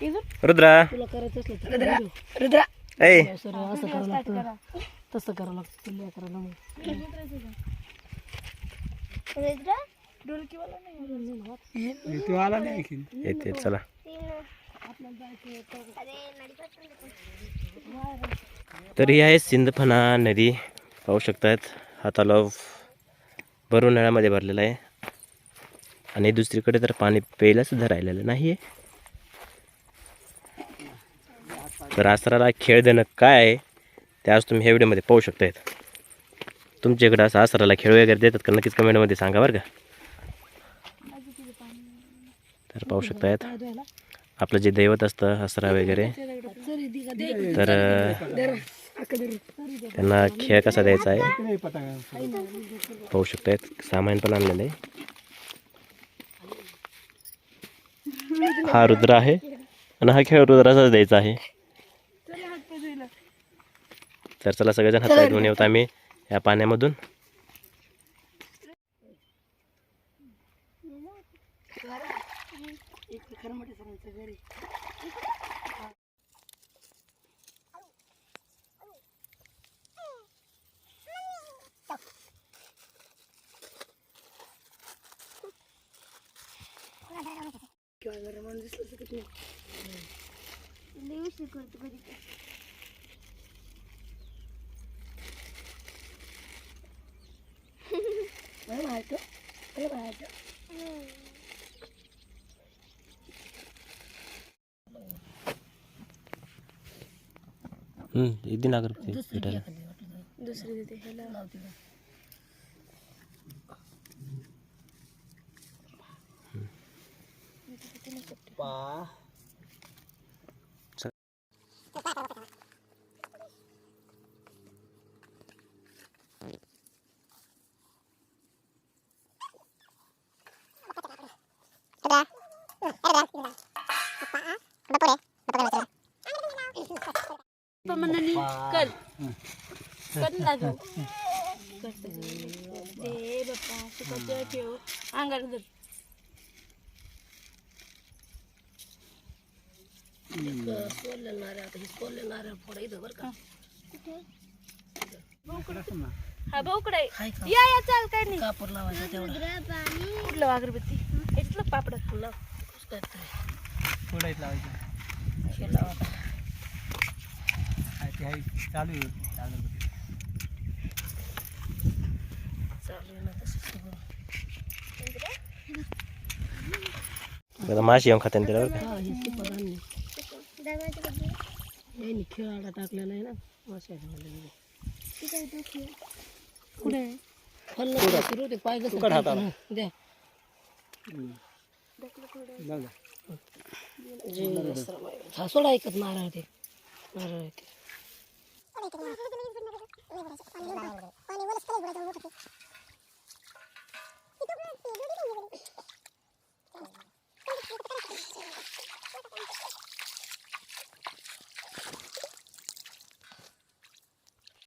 रुद्रा. तुला करायचं असलं तर रुद्रा. रुद्रा. ऐ सर असं करावं लागतं. तसं करावं लागतं. तुला करायला मग तो आला नाही आणखीन. येते चला. तर ही आहे सिंदफणा नदी. पाहू शकतायत हा तलाव भरून नळामध्ये भरलेला आहे. आणि दुसरीकडे तर पाणी प्यायला सुद्धा राहिलेलं नाही आहे तर आसराला खेळ देणं काय आहे ते आज तुम्ही ह्या व्हिडिओमध्ये पाहू शकतायत. तुमच्याकडे असं आसराला खेळ वगैरे देतात का? नक्कीच कमेंटमध्ये सांगा बरं का. तर पाहू शकतायत. आपलं जे दैवत असतं आसरा वगैरे तर त्यांना खेळ कसा द्यायचा आहे पाहू शकतायत. सामान पण आणलेलं आहे. हा रुद्र आहे आणि हा खेळ रुद्राचाच द्यायचा आहे. तर चला सगळेजण हात घेऊन येऊत आम्ही या पाण्यामधून. हम्म, इथे नागर भेटायला. कल कल लागू दे बाप्पा सुखाच्या ठेव अंगार धर हा भाऊकडे? या या चाल काय नाही. कापूर लावायचा तेवढा. कुठलं अगरबत्ती? इथलं पापड तरी पुढे लावायचं. लावा ते आहे. चालू आहे. चालू माशी येऊन खात्याने त्याला खेळाडा टाकलेला आहे ना. माशाच्या मध्ये. कुठे फल नको सुरू ते पाय कसं. द्या. सासोडा ऐकत नारळ ते नारळ येते